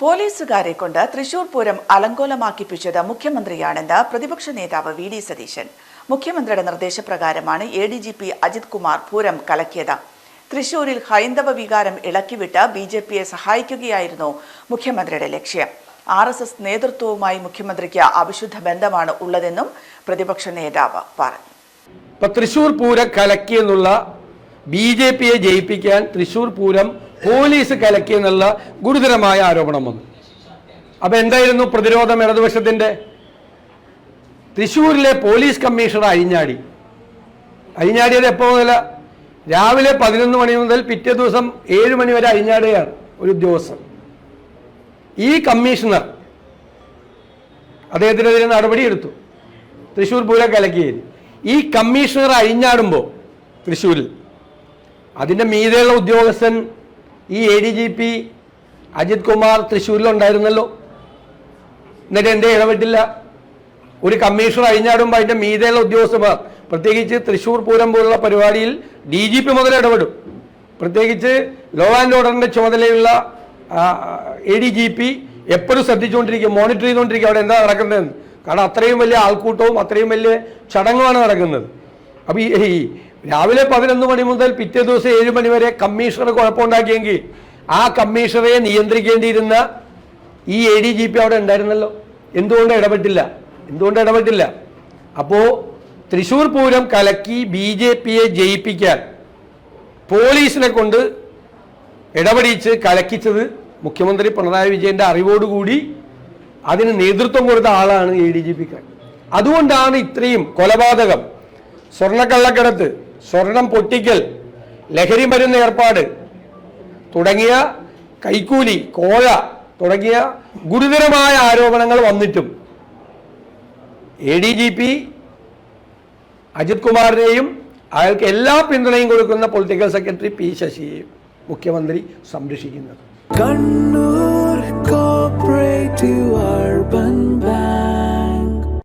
പോലീസുകാരെ കൊണ്ട് തൃശൂർ പൂരം അലങ്കോലമാക്കിപ്പിച്ചത് മുഖ്യമന്ത്രിയാണെന്ന് പ്രതിപക്ഷ നേതാവ് വി ഡി സതീശൻ. മുഖ്യമന്ത്രിയുടെ നിർദ്ദേശപ്രകാരമാണ് A D G P Ajith Kumar Pooram കലക്കിയത്. തൃശൂരിൽ ഹൈന്ദവ വികാരം ഇളക്കിവിട്ട് ബി ജെ പിയെ സഹായിക്കുകയായിരുന്നു മുഖ്യമന്ത്രിയുടെ ലക്ഷ്യം. ആർ എസ് എസ് നേതൃത്വവുമായി മുഖ്യമന്ത്രിക്ക് അവിശുദ്ധ ബന്ധമാണ് ഉള്ളതെന്നും പ്രതിപക്ഷ നേതാവ് പറഞ്ഞു. ഇപ്പൊ തൃശൂർ പൂരം കലക്കിയെന്നുള്ള ബി ജെ പിയെ ജയിപ്പിക്കാൻ തൃശൂർ പൂരം പോലീസ് കലക്കി എന്നുള്ള ഗുരുതരമായ ആരോപണം വന്നു. അപ്പൊ എന്തായിരുന്നു പ്രതിരോധം ഇടതുപക്ഷത്തിന്റെ? തൃശൂരിലെ പോലീസ് കമ്മീഷണർ അഴിഞ്ഞാടി. അഴിഞ്ഞാടിയത് എപ്പോ മുതല രാവിലെ പതിനൊന്ന് മണി മുതൽ പിറ്റേ ദിവസം ഏഴ് മണി വരെ അഴിഞ്ഞാടുകയാണ് ഒരു ഉദ്യോഗസ്ഥൻ. ഈ കമ്മീഷണർ അദ്ദേഹത്തിനെതിരെ നടപടിയെടുത്തു. തൃശ്ശൂർ പൂരം കലക്കിയത്. ഈ കമ്മീഷണർ അഴിഞ്ഞാടുമ്പോൾ തൃശ്ശൂരിൽ അതിന്റെ മീതെയുള്ള ഉദ്യോഗസ്ഥൻ ഈ A D G P Ajith Kumar തൃശ്ശൂരിലുണ്ടായിരുന്നല്ലോ. എന്നിട്ട് എന്തേ ഇടപെട്ടില്ല? ഒരു കമ്മീഷണർ അഴിഞ്ഞാടുമ്പോൾ അതിന്റെ മീതെയുള്ള ഉദ്യോഗസ്ഥന്മാർ പ്രത്യേകിച്ച് തൃശ്ശൂർ പൂരം പോലുള്ള പരിപാടിയിൽ ഡി ജി പി മുതൽ ഇടപെടും. പ്രത്യേകിച്ച് ലോ ആൻഡ് ഓർഡറിന്റെ ചുമതലയുള്ള എ ഡി ജി പി എപ്പോഴും ശ്രദ്ധിച്ചുകൊണ്ടിരിക്കും മോണിറ്റർ ചെയ്തുകൊണ്ടിരിക്കും അവിടെ എന്താ നടക്കുന്നതെന്ന്. കാരണം അത്രയും വലിയ ആൾക്കൂട്ടവും അത്രയും വലിയ ചടങ്ങുമാണ് നടക്കുന്നത്. അപ്പോൾ ഈ രാവിലെ പതിനൊന്ന് മണി മുതൽ പിറ്റേ ദിവസം ഏഴ് മണി വരെ കമ്മീഷണർ കുഴപ്പമുണ്ടാക്കിയെങ്കിൽ ആ കമ്മീഷണറെ നിയന്ത്രിക്കേണ്ടിയിരുന്ന ഈ എ ഡി ജി പി അവിടെ ഉണ്ടായിരുന്നല്ലോ. എന്തുകൊണ്ട് ഇടപെട്ടില്ല? എന്തുകൊണ്ട് ഇടപെട്ടില്ല? അപ്പോൾ തൃശൂർ പൂരം കലക്കി ബി ജെ പിയെ ജയിപ്പിക്കാൻ പോലീസിനെ കൊണ്ട് ഇടപെടിച്ച് കലക്കിച്ചത് മുഖ്യമന്ത്രി പിണറായി വിജയന്റെ അറിവോടുകൂടി അതിന് നേതൃത്വം കൊടുത്ത ആളാണ് എ ഡി ജി പിക്കാർ അതുകൊണ്ടാണ് ഇത്രയും കൊലപാതകം സ്വർണക്കള്ളക്കടത്ത് സ്വർണം പൊട്ടിക്കൽ ലഹരി മരുന്ന് ഏർപ്പാട് തുടങ്ങിയ കൈക്കൂലി കോഴ തുടങ്ങിയ ഗുരുതരമായ ആരോപണങ്ങൾ വന്നിട്ടും A D G P Ajith കുമാറിനെയും അയാൾക്ക് എല്ലാ പിന്തുണയും കൊടുക്കുന്ന പൊളിറ്റിക്കൽ സെക്രട്ടറി പി ശശിയെയും മുഖ്യമന്ത്രി സംരക്ഷിക്കുന്നത്. കണ്ണൂർ